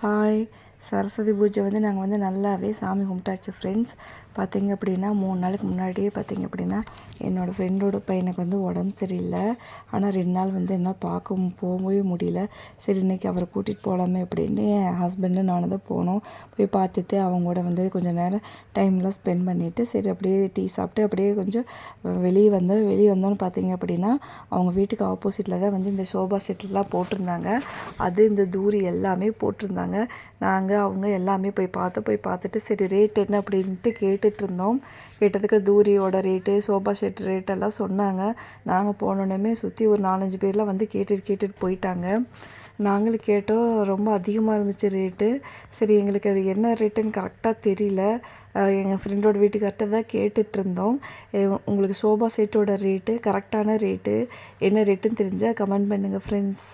Hi. Saraswati பூஜை வந்து நாங்கள் வந்து நல்லாவே சாமி கும்பிட்டாச்சு ஃப்ரெண்ட்ஸ் பார்த்தீங்க அப்படின்னா மூணு நாளுக்கு முன்னாடியே பார்த்தீங்க அப்படின்னா என்னோடய ஃப்ரெண்டோட பையனுக்கு வந்து உடம்பு சரியில்லை. ஆனால் ரெண்டு நாள் வந்து என்னால் பார்க்க போகவே முடியல. சரி இன்றைக்கி அவரை கூட்டிகிட்டு போகலாமே அப்படின்னு என் ஹஸ்பண்டு நானும் தான் போனோம். போய் பார்த்துட்டு அவங்க கூட வந்து கொஞ்சம் நேரம் டைம்லாம் ஸ்பெண்ட் பண்ணிவிட்டு சரி அப்படியே டீ சாப்பிட்டு அப்படியே கொஞ்சம் வெளியே வந்தோம். வெளியே வந்தோன்னு பார்த்தீங்க அப்படின்னா அவங்க வீட்டுக்கு ஆப்போசிட்டில் தான் வந்து இந்த சோபா செட்டில்லாம் போட்டிருந்தாங்க. அது இந்த தூரி எல்லாமே போட்டிருந்தாங்க. நாங்கள் அவங்க எல்லாமே போய் பார்த்து போய் பார்த்துட்டு சரி ரேட் என்ன அப்படின்ட்டு கேட்டுட்ருந்தோம். கேட்டதுக்கு தூரியோட ரேட்டு சோபா செட் ரேட்டெல்லாம் சொன்னாங்க. நாங்கள் போனோடனே சுற்றி ஒரு நாலஞ்சு பேர்லாம் வந்து கேட்டுட்டு கேட்டுட்டு போயிட்டாங்க. நாங்களும் கேட்டோம் ரொம்ப அதிகமாக இருந்துச்சு ரேட்டு சரி எங்களுக்கு அது என்ன ரேட்டுன்னு கரெக்டாக தெரியல. எங்கள் ஃப்ரெண்டோட வீட்டுக்கார்ட்ட தான் கேட்டுட்ருந்தோம். உங்களுக்கு சோபா செட்டோட ரேட்டு கரெக்டான ரேட்டு என்ன ரேட்டுன்னு தெரிஞ்சால் கமெண்ட் பண்ணுங்கள் ஃப்ரெண்ட்ஸ்